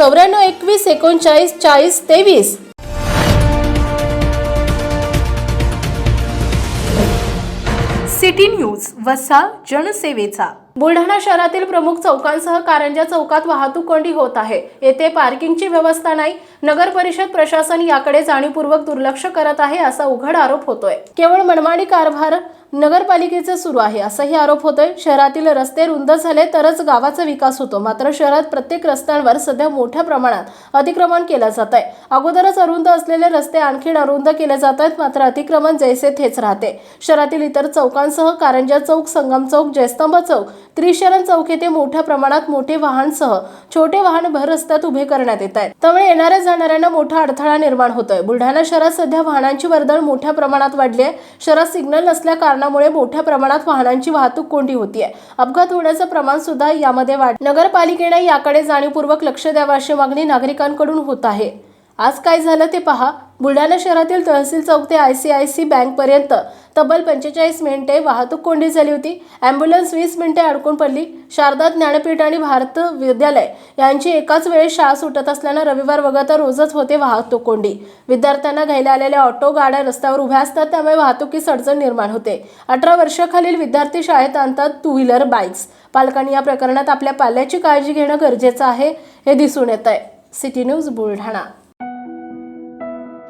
चौऱ्याण्णव एकवीस एकोणचाळीस चाळीस तेवीस. सिटी न्यूज वसा जनसेवेचा. बुलढाणा शहरातील प्रमुख चौकांसह कारंजा चौकात वाहतूक कोंडी होत आहे. येथे पार्किंगची व्यवस्था नाही. नगर परिषद प्रशासन याकडे जाणीवपूर्वक दुर्लक्ष करत आहे असा उघड आरोप होतोय. केवळ मनमाडी कारभार नगरपालिकेचं सुरू आहे. असाही आरोप होतोय. शहरातील रस्ते रुंद झाले तरच गावाचा विकास होतो. मात्र शहरात प्रत्येक रस्त्यांवर सध्या मोठ्या प्रमाणात अतिक्रमण केलं जात आहे. अगोदरच अरुंद असलेले रस्ते आणखी अरुंद केले जात आहेत. मात्र अतिक्रमण जैसे थेच राहते. शहरातील इतर चौकांसह कारंजा चौक संगम चौक जयस्तंभ चौक त्रिशरण चौक येथे मोठ्या प्रमाणात मोठे वाहनसह छोटे वाहन भर रस्त्यात उभे करण्यात येत आहेत. त्यामुळे येणाऱ्या जाणाऱ्यांना मोठा अडथळा निर्माण होतोय. बुलढाणा शहरात सध्या वाहनांची वर्दळ मोठ्या प्रमाणात वाढली आहे. शहरात सिग्नल नसल्या कारणामुळे मोठ्या प्रमाणात वाहनांची वाहतूक कोंडी होतीये. अपघात होण्याचं प्रमाण सुद्धा यामध्ये वाढ नगरपालिकेने याकडे जाणीवपूर्वक लक्ष द्यावं अशी मागणी नागरिकांकडून होत आहे. आज काय झालं ते पहा. बुलढाणा शहरातील तहसील चौक ते आय सी आय सी बँकपर्यंत तब्बल पंचेचाळीस मिनिटे वाहतूक कोंडी झाली होती. ॲम्ब्युलन्स वीस मिनिटे अडकून पडली. शारदा ज्ञानपीठ आणि भारत विद्यालय यांची एकाच वेळेस शाळा सुटत असल्यानं रविवार वगळता रोजच होते वाहतूक कोंडी. विद्यार्थ्यांना घ्यायला आलेल्या ऑटो गाड्या रस्त्यावर उभ्या असतात त्यामुळे वाहतुकीस अडचण निर्माण होते. अठरा वर्षाखालील विद्यार्थी शाळेत आणतात टू व्हीलर बाईक्स. पालकांनी या प्रकरणात आपल्या पाल्याची काळजी घेणं गरजेचं आहे हे दिसून येत आहे सिटी न्यूज बुलढाणा.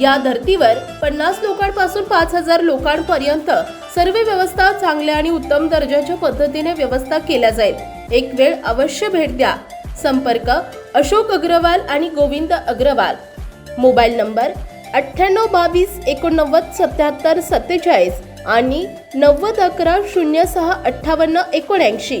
या धर्तीवर पन्नास लोकांपासून पाच हजार लोकांपर्यंत सर्व व्यवस्था चांगल्या आणि उत्तम दर्जाच्या पद्धतीने व्यवस्था केल्या जाईल. एक वेळ अवश्य भेट द्या. संपर्क अशोक अग्रवाल आणि गोविंद अग्रवाल. मोबाईल नंबर अठ्ठ्याण्णव बावीस एकोणनव्वद सत्याहत्तर सत्तेचाळीस आणि नव्वद अकरा शून्य सहा अठ्ठावन्न एकोणऐंशी.